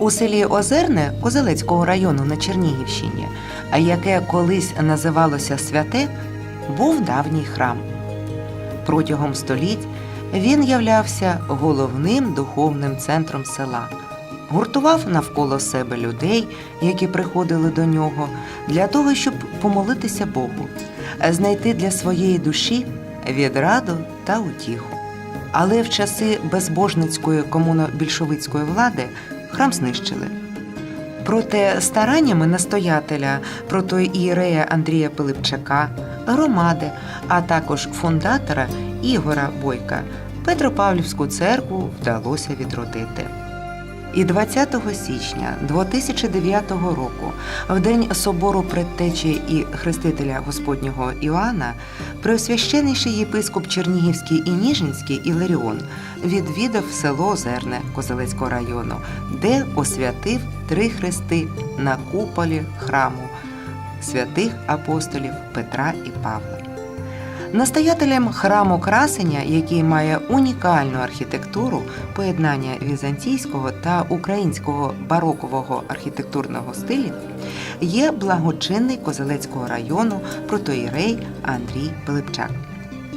У селі Озерне Козелецького району на Чернігівщині, яке колись називалося Святе, був давній храм. Протягом століть він являвся головним духовним центром села, гуртував навколо себе людей, які приходили до нього, для того, щоб помолитися Богу, знайти для своєї душі відраду та утіху. Але в часи безбожницької комуно-більшовицької влади храм знищили. Проте стараннями настоятеля протоієрея Андрія Пилипчака, громади, а також фундатора Ігора Бойка Петропавлівську церкву вдалося відродити. І 20 січня 2009 року, в день собору предтечі і хрестителя Господнього Іоанна, преосвященніший єпископ Чернігівський і Ніжинський Іларіон відвідав село Озерне Козелецького району, де освятив три хрести на куполі храму святих апостолів Петра і Павла. Настоятелем храму красення, який має унікальну архітектуру поєднання візантійського та українського барокового архітектурного стилів, є благочинний Козелецького району протоїрей Андрій Пилипчак.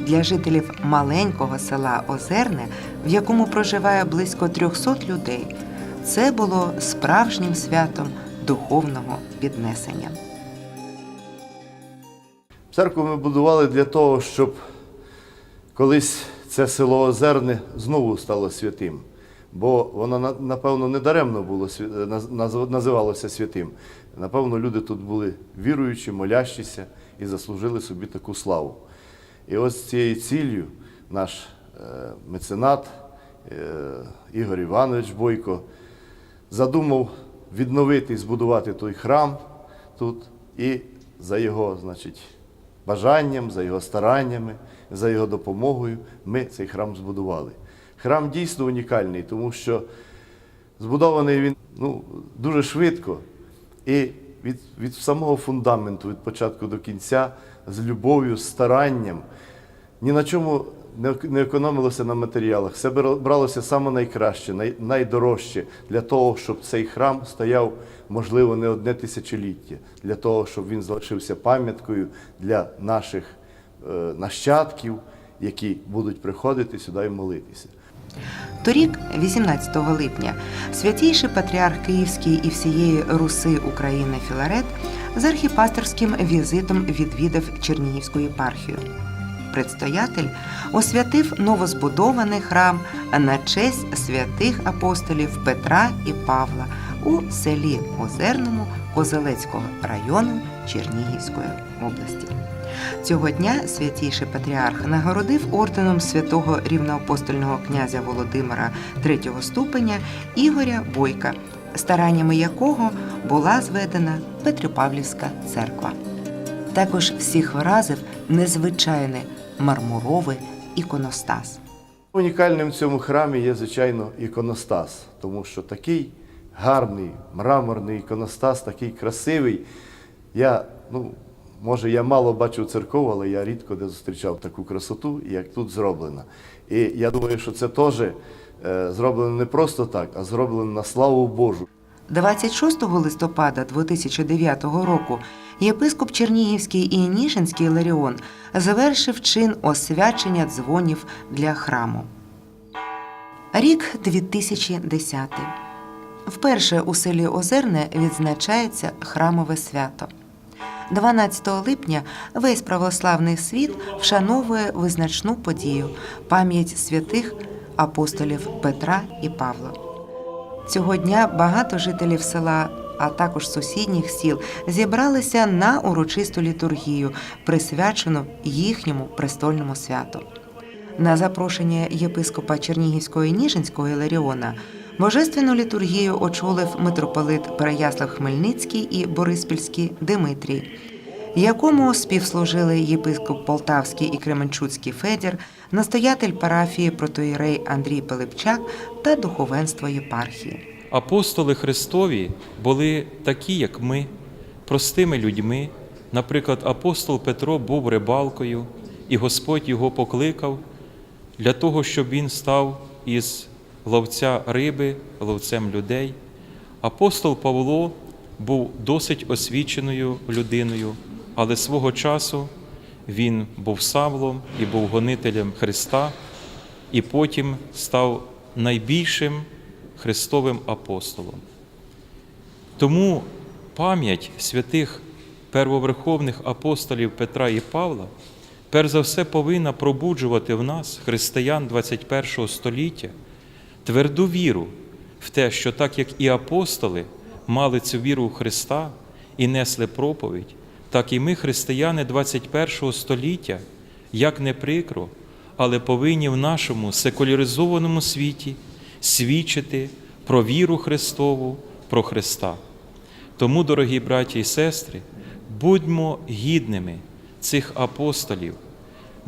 Для жителів маленького села Озерне, в якому проживає близько 300 людей, це було справжнім святом духовного піднесення. Церкву ми будували для того, щоб колись це село Озерне знову стало святим. Бо воно, напевно, не даремно було наз- називалося святим. Напевно, люди тут були віруючі, молящіся і заслужили собі таку славу. І ось цією ціллю наш е, меценат е, Ігор Іванович Бойко задумав відновити і збудувати той храм тут і за його, значить, бажанням, за його стараннями, за його допомогою ми цей храм збудували. Храм дійсно унікальний, тому що збудований він ну, дуже швидко і від, від самого фундаменту, від початку до кінця, з любов'ю, з старанням. Ні на чому не економилося на матеріалах. Все бралося саме найкраще, най, найдорожче для того, щоб цей храм стояв, можливо, не одне тисячоліття, для того, щоб він залишився пам'яткою для наших е, нащадків, які будуть приходити сюди і молитися. Торік, 18 липня, святійший патріарх Київський і всієї Руси України Філарет з архіпастерським візитом відвідав Чернігівську єпархію. Предстоятель освятив новозбудований храм на честь святих апостолів Петра і Павла у селі Озерному Козелецького району Чернігівської області. Цього дня святійший патріарх нагородив орденом святого рівноапостольного князя Володимира третього ступеня Ігоря Бойка, стараннями якого була зведена Петропавлівська церква. Також всіх вразив незвичайний мармуровий іконостас. Унікальним в цьому храмі є, звичайно, іконостас, тому що такий гарний мраморний іконостас, такий красивий. Я, ну, може, я мало бачив церков, але я рідко де зустрічав таку красоту, як тут зроблена. І я думаю, що це теж е, зроблено не просто так, а зроблено на славу Божу. 26 листопада 2009 року єпископ Чернігівський і Ніжинський Ларіон завершив чин освячення дзвонів для храму. Рік 2010. Вперше у селі Озерне відзначається храмове свято. 12 липня весь православний світ вшановує визначну подію пам'ять святих апостолів Петра і Павла. Цього дня багато жителів села, а також сусідніх сіл, зібралися на урочисту літургію, присвячену їхньому престольному святу. На запрошення єпископа Чернігівського і Ніжинського Іларіона божественну літургію очолив митрополит Переяслав Хмельницький і Бориспільський Димитрій, якому співслужили єпископ Полтавський і Кременчуцький Федір, настоятель парафії протоїрей Андрій Пилипчак та духовенство єпархії. Апостоли Христові були такі, як ми, простими людьми. Наприклад, апостол Петро був рибалкою, і Господь його покликав для того, щоб він став із ловця риби, ловцем людей. Апостол Павло був досить освіченою людиною, але свого часу він був Савлом і був гонителем Христа, і потім став найбільшим Христовим апостолом. Тому пам'ять святих первоверховних апостолів Петра і Павла перш за все повинна пробуджувати в нас, християн 21 століття, тверду віру в те, що так як і апостоли мали цю віру в Христа і несли проповідь, так і ми, християни 21 століття, як не прикро, але повинні в нашому секуляризованому світі свідчити про віру Христову, про Христа. Тому, дорогі браті і сестри, будьмо гідними цих апостолів,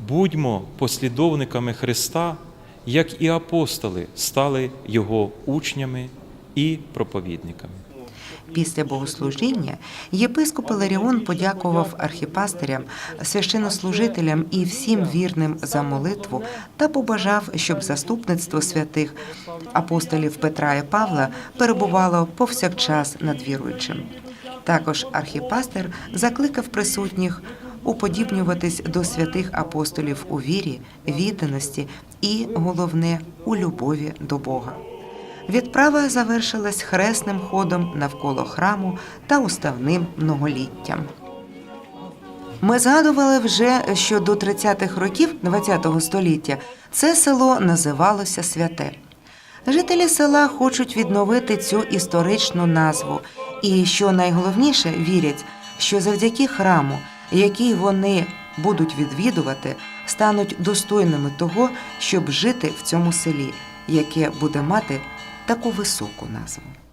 будьмо послідовниками Христа, як і апостоли стали Його учнями і проповідниками. Після богослужіння єпископ Іларіон подякував архіпастирям, священнослужителям і всім вірним за молитву та побажав, щоб заступництво святих апостолів Петра і Павла перебувало повсякчас над віруючим. Також архіпастир закликав присутніх уподібнюватись до святих апостолів у вірі, відданості і, головне, у любові до Бога. Відправа завершилась хресним ходом навколо храму та уставним многоліттям. Ми згадували вже, що до 30-х років ХХ століття це село називалося Святе. Жителі села хочуть відновити цю історичну назву, і що найголовніше вірять, що завдяки храму, який вони будуть відвідувати, стануть достойними того, щоб жити в цьому селі, яке буде мати таку високу назву.